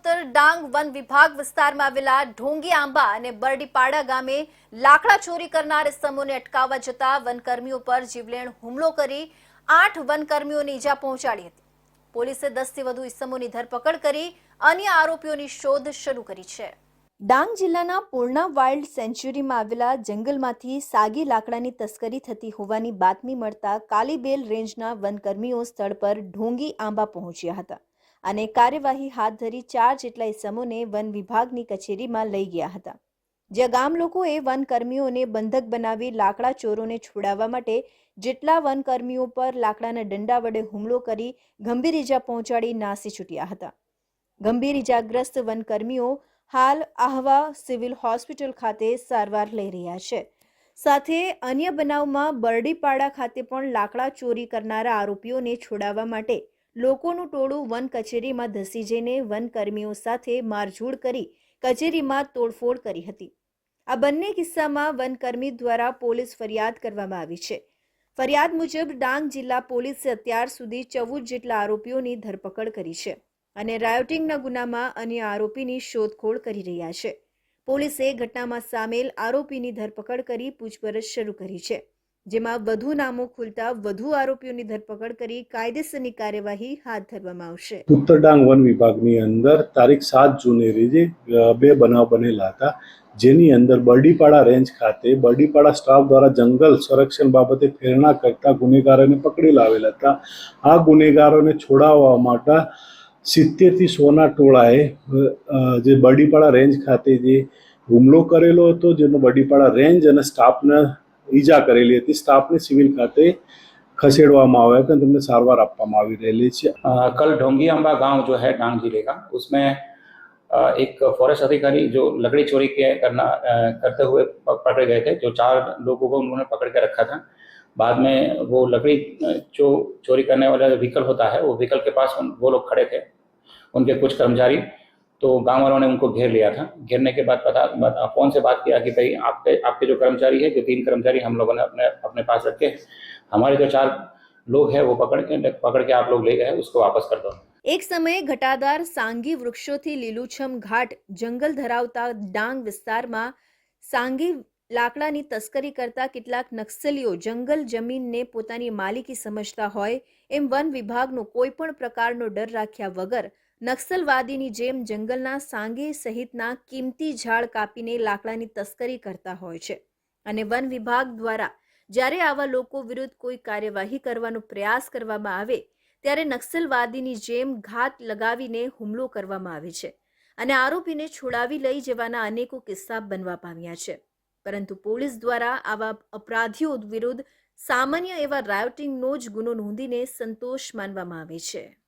ઉત્તર ડાંગ વન વિભાગ વિસ્તારમાં આવેલા ઢોંગી આંબા અને બરડીપાડા ગામે લાકડા ચોરી કરનાર સમૂહને અટકાવવા જતા વનકર્મીઓ પર જીવલેણ હુમલો કરી આઠ વનકર્મીઓને ઈજા પહોંચાડી હતી. પોલીસે દસથી વધુ ઇસમોની ધરપકડ કરી અન્ય આરોપીઓની શોધ શરૂ કરી છે. ડાંગ જિલ્લાના પૂર્ણા વાઇલ્ડ સેન્ચ્યુરીમાં આવેલા જંગલમાંથી સાગી લાકડાની તસ્કરી થતી હોવાની બાતમી મળતા કાલીબેલ રેન્જના વનકર્મીઓ સ્થળ પર ઢોંગી આંબા પહોંચ્યા હતા. અને કાર્યવાહી હાથ ધરી ચાર જેટલા ઇસમોને વન વિભાગની કચેરીમાં લઈ ગયા હતા. જ્યાં ગામ લોકોએ વનકર્મીઓને બંધક બનાવી લાકડા ચોરોને છોડાવવા માટે જેટલા વનકર્મીઓ પર લાકડાના દંડા વડે હુમલો કરી ગંભીર ઈજા પહોંચાડી નાસી છૂટ્યા હતા. ગંભીર ઈજાગ્રસ્ત વનકર્મીઓ હાલ આહવા સિવિલ હોસ્પિટલ ખાતે સારવાર લઈ રહ્યા છે. સાથે અન્ય બનાવમાં બરડીપાડા ખાતે પણ લાકડા ચોરી કરનારા આરોપીઓને છોડાવવા માટે લોકોનું ટોળું વન કચેરીમાં ધસી જઈને વનકર્મીઓ સાથે મારઝૂડ કરી કચેરીમાં તોડફોડ કરી હતી. આ બંને કિસ્સામાં વનકર્મી દ્વારા પોલીસ ફરિયાદ કરવામાં આવી છે. ફરિયાદ મુજબ ડાંગ જિલ્લા પોલીસે અત્યાર સુધી ચૌદ જેટલા આરોપીઓની ધરપકડ કરી છે અને રાયોટિંગના ગુનામાં અન્ય આરોપીની શોધખોળ કરી રહ્યા છે. પોલીસે ઘટનામાં સામેલ આરોપીની ધરપકડ કરી પૂછપરછ શરૂ કરી છે. જેમાં વધુ નામો ખુલતા વધુ આરોપીઓની ધરપકડ કરી કાયદેસરની કાર્યવાહી હાથ ધરવામાં આવશે. ઉત્તર ડાંગ વન વિભાગની અંદર તારીખ સાત જૂને રેજે બે બનાવ બનેલા હતા. જેની અંદર બરડીપાડા રેન્જ ખાતે બરડીપાડા સ્ટાફ દ્વારા જંગલ સંરક્ષણ બાબતે પ્રેરણા કરતા ગુનેગારોને પકડી લાવેલા હતા. આ ગુનેગારોને છોડાવવા માટે સિત્તેરથી સોના ટોળાએ જે બરડીપાડા રેન્જ ખાતે જે હુમલો કરેલો હતો, જેનો બરડીપાડા રેન્જ અને સ્ટાફને ઈજા કરેલી હતી સ્ટાફને સિવિલ ખાતે ખસેડવામાં આવ્યા હતા અને તેમને સારવાર આપવામાં આવી રહેલી છે अ, कल ढोंगी अम्बा गांव जो है डांग जिले का उसमें अ, एक फॉरेस्ट अधिकारी जो लकड़ी चोरी के करना अ, करते हुए प- पकड़े गए थे जो चार लोगों को उन्होंने पकड़ के रखा था बाद में वो लकड़ी अ, जो चोरी करने वाला व्हीकल होता है वो व्हीकल के पास उन- वो लोग खड़े थे उनके कुछ कर्मचारी तो गांव वालों ने उनको घेर लिया था घेरने के बाद पता बता- फोन से बात किया कि भाई आपके आपके जो कर्मचारी है जो तीन कर्मचारी हम लोगों ने अपने अपने पास रखे हमारे जो चार लोग हैं वो पकड़ के पकड़ के आप लोग ले गए उसको वापस कर दो એક સમયે ઘટાદાર સાંગી વૃક્ષોથી લીલુછમ ઘાટ જંગલ ધરાવતા ડાંગ વિસ્તારમાં સાંગી લાકડાની તસ્કરી કરતા કેટલાક નક્સલીઓ જંગલ જમીનને પોતાની માલિકી સમજતા હોય એમ વન વિભાગનો કોઈ પણ પ્રકારનો ડર રાખ્યા વગર નક્સલવાદીની જેમ જંગલના સાંગે સહિતના કિંમતી ઝાડ કાપીને લાકડાની તસ્કરી કરતા હોય છે. અને વન વિભાગ દ્વારા જ્યારે આવા લોકો વિરુદ્ધ કોઈ કાર્યવાહી કરવાનો પ્રયાસ કરવામાં આવે, ત્યારે નક્સલવાદીની જેમ ઘાત લગાવીને હુમલો કરવામાં આવે છે અને આરોપીને છોડાવી લઈ જવાના અનેકો કિસ્સા બનવા પામ્યા છે. પરંતુ પોલીસ દ્વારા આવા અપરાધીઓ વિરુદ્ધ સામાન્ય એવા રાયોટિંગનો જ ગુનો નોંધીને સંતોષ માનવામાં આવે છે.